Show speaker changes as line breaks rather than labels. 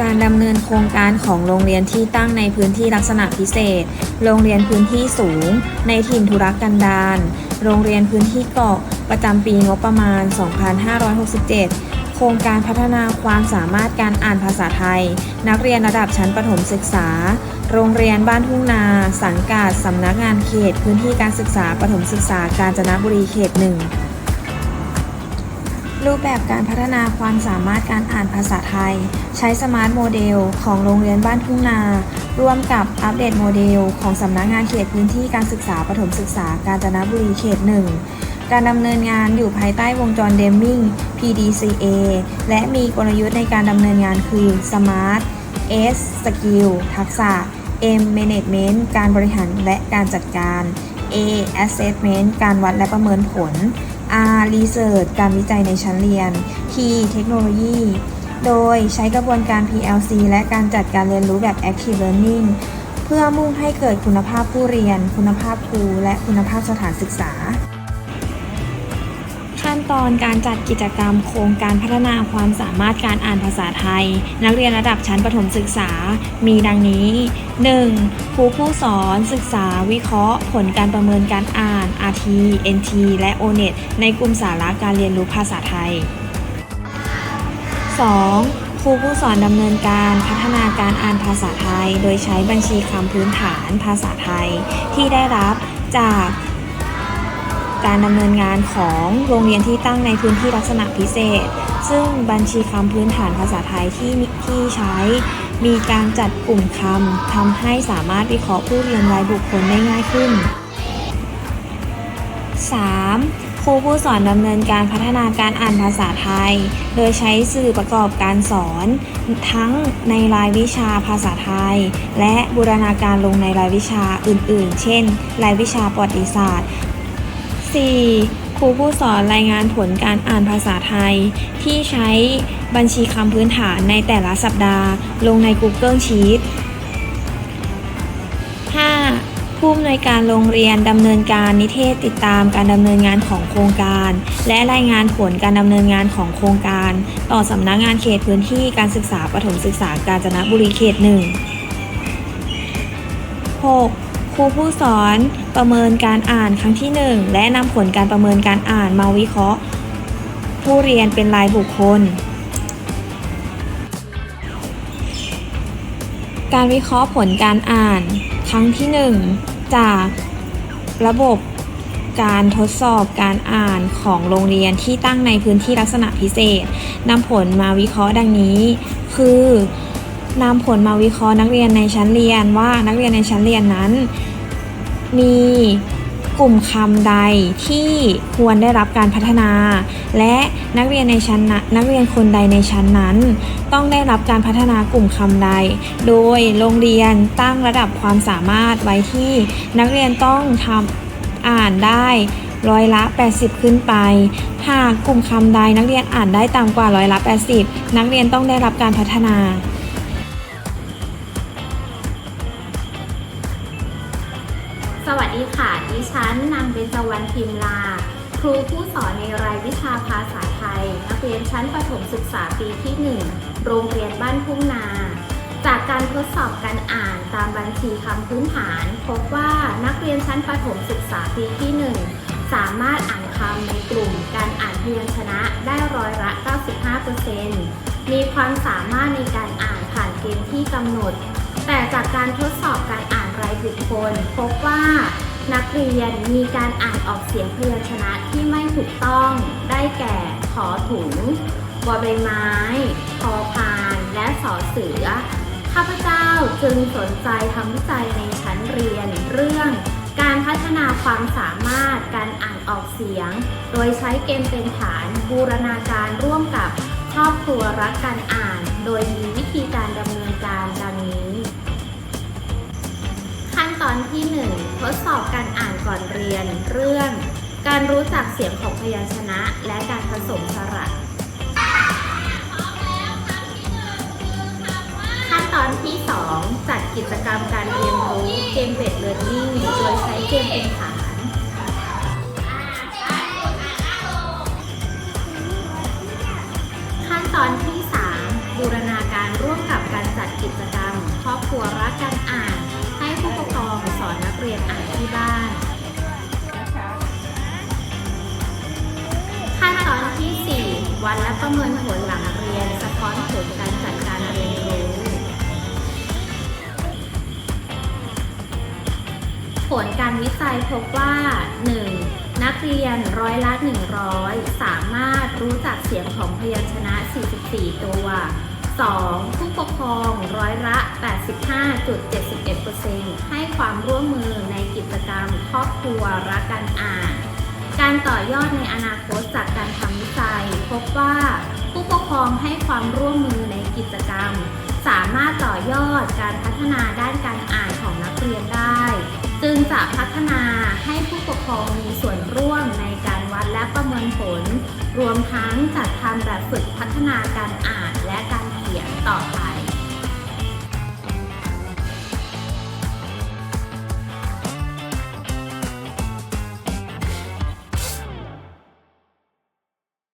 การดำเนินโครงการของโรงเรียนที่ตั้งในพื้นที่ลักษณะพิเศษ โรงเรียนพื้นที่สูง ในถิ่นทุรกันดารโรงเรียนพื้นที่เกาะประจำปีงบประมาณ 2567 โครงการพัฒนาความสามารถการอ่านภาษาไทย นักเรียนระดับชั้นประถมศึกษา โรงเรียนบ้านทุ่งนา สังกัดสำนักงานเขต พื้นที่การศึกษาประถมศึกษากาญจนบุรีเขตหนึ่ง รูปแบบการพัฒนาความสามารถการอ่านภาษาไทย ใช้สมาร์ทโมเดลของโรงเรียนบ้านทุ่งนา ร่วมกับอัปเดตโมเดล ของสำนักงานเขตพื้นที่การศึกษาประถมศึกษากาญจนบุรีเขตหนึ่งการดำเนินงานอยู่ภายใต้วงจรเดมมิง PDCA และมีกลยุทธ์ในการดำเนินงานคือ Smart S Skill ทักษะ M Management การบริหารและการจัดการ A Assessment การวัดและประเมินผล R Research การวิจัยในชั้นเรียน T เทคโนโลยี โดยใช้กระบวนการ PLC และการจัดการเรียนรู้แบบ Active Learning เพื่อมุ่งให้เกิดคุณภาพผู้เรียน คุณภาพครู และคุณภาพสถานศึกษา ขั้นตอนการจัดกิจกรรมโครงการพัฒนาความสามารถการอ่านภาษาไทย นักเรียนระดับชั้นประถมศึกษา มีดังนี้ 1. ครูผู้สอนศึกษาวิเคราะห์ ผลการประเมินการอ่าน RT NT และ ONET ในกลุ่มสาระการเรียนรู้ภาษาไทย 2. ครูผู้สอนดำเนินการพัฒนาการอ่านภาษาไทย โดยใช้บัญชีคำพื้นฐานภาษาไทย ที่ได้รับจาก การดำเนินงานของโรงเรียนที่ตั้งในพื้นที่ลักษณะพิเศษ ซึ่งบัญชีคำพื้นฐานภาษาไทยที่ที่ใช้ มีการจัดกลุ่มคำทำให้สามารถวิเคราะห์ผู้เรียนรายบุคคลได้ง่ายขึ้น 3. ครูผู้สอนดำเนินการพัฒนาการอ่านภาษาไทย โดยใช้สื่อประกอบการสอน ทั้งในรายวิชาภาษาไทย และบูรณาการลงในรายวิชาอื่น ๆ เช่น รายวิชาประวัติศาสตร์ 4. ครูผู้สอนรายงานผลการอ่านภาษาไทย ที่ใช้บัญชีคำพื้นฐานในแต่ละสัปดาห์ ลงใน Google Sheet 5. ผู้อำนวยการโรงเรียนดำเนินการนิเทศติดตามการดำเนินงานของโครงการ และรายงานผลการดำเนินงานของโครงการ ต่อสำนักงานเขตพื้นที่การศึกษาประถมศึกษากาญจนบุรีเขตหนึ่ง 6. ครูผู้สอนประเมินการอ่านครั้งที่ 1 และนำผลการประเมินการอ่านมาวิเคราะห์ ผู้เรียนเป็นรายบุคคล การวิเคราะห์ผลการอ่านครั้งที่ 1 จากระบบการทดสอบการอ่านของโรงเรียนที่ตั้งในพื้นที่ลักษณะพิเศษนำผลมาวิเคราะห์ดังนี้ คือ นำผลมาวิเคราะห์นักเรียนในชั้นเรียนว่านักเรียนในชั้นเรียนนั้น มีกลุ่มคำใดที่ควรได้รับการพัฒนา และนักเรียนในชั้นนนักเรียนคนใดในชั้นนั้น ต้องได้รับการพัฒนากลุ่มคำใด โดยโรงเรียนตั้งระดับความสามารถไว้ที่นักเรียนต้องทำอ่านได้ร้อยละ 80 ขึ้นไป หากกลุ่มคำใดนักเรียนอ่านได้ต่ำกว่าร้อยละ 80 นักเรียนต้องได้รับการพัฒนา
ค่ะดิฉันนางเบญจวรรณพิมลา ครูผู้สอนในรายวิชาภาษาไทย นักเรียนชั้นประถมศึกษาปีที่ 1 โรงเรียนบ้านทุ่งนา จากการทดสอบการอ่านตามบัญชีคำพื้นฐาน พบว่านักเรียนชั้นประถมศึกษาปีที่ 1 สามารถอ่านคำในกลุ่มการอ่านพยัญชนะได้ร้อยละ 95%มีความสามารถในการอ่านผ่านเกณฑ์ที่กำหนด แต่จากการทดสอบการอ่านรายบุคคลพบว่า นักเรียนมีการอ่านออกเสียงพยัญชนะที่ไม่ถูกต้องได้แก่ขอถุงบอใบไม้พอพาน และสอเสือ ข้าพเจ้าจึงสนใจทำวิจัยในชั้นเรียนเรื่อง การพัฒนาความสามารถการอ่านออกเสียง โดยใช้เกมเป็นฐานบูรณาการร่วมกับครอบครัวรักการอ่าน โดยมีวิธีการดำเนินการดังนี้ ตอนที่ 1 ทดสอบการอ่านก่อนเรียนเรื่อง การรู้จักเสียงของพยัญชนะ และการผสมสระขั้นตอนที่ 2 จัดกิจกรรมการเรียนรู้เกมเบดเลิร์นนิ่งโดยใช้เกมเป็นฐานขั้นตอนที่ 3 บูรณาการร่วมกับวั วัดและประเมินผลหลังเรียน สะท้อนผลการจัดการเรียนรู้ ผลการวิจัยพบว่า 1. นักเรียนร้อยละ 100 สามารถรู้จักเสียงของพยัญชนะ 44 ตัว 2. ผู้ปกครองร้อยละ 85.71%ให้ความร่วมมือในกิจกรรม ครอบครัวรักการอ่าน การต่อยอดในอนาคตจากการทำวิจัย พบว่าผู้ปกครองให้ความร่วมมือในกิจกรรม สามารถต่อยอดการพัฒนาด้านการอ่านของนักเรียนได้ จึงจะพัฒนาให้ผู้ปกครองมีส่วนร่วมในการวัดและประเมินผล รวมทั้งจัดทำแบบฝึกพัฒนาการอ่านและการ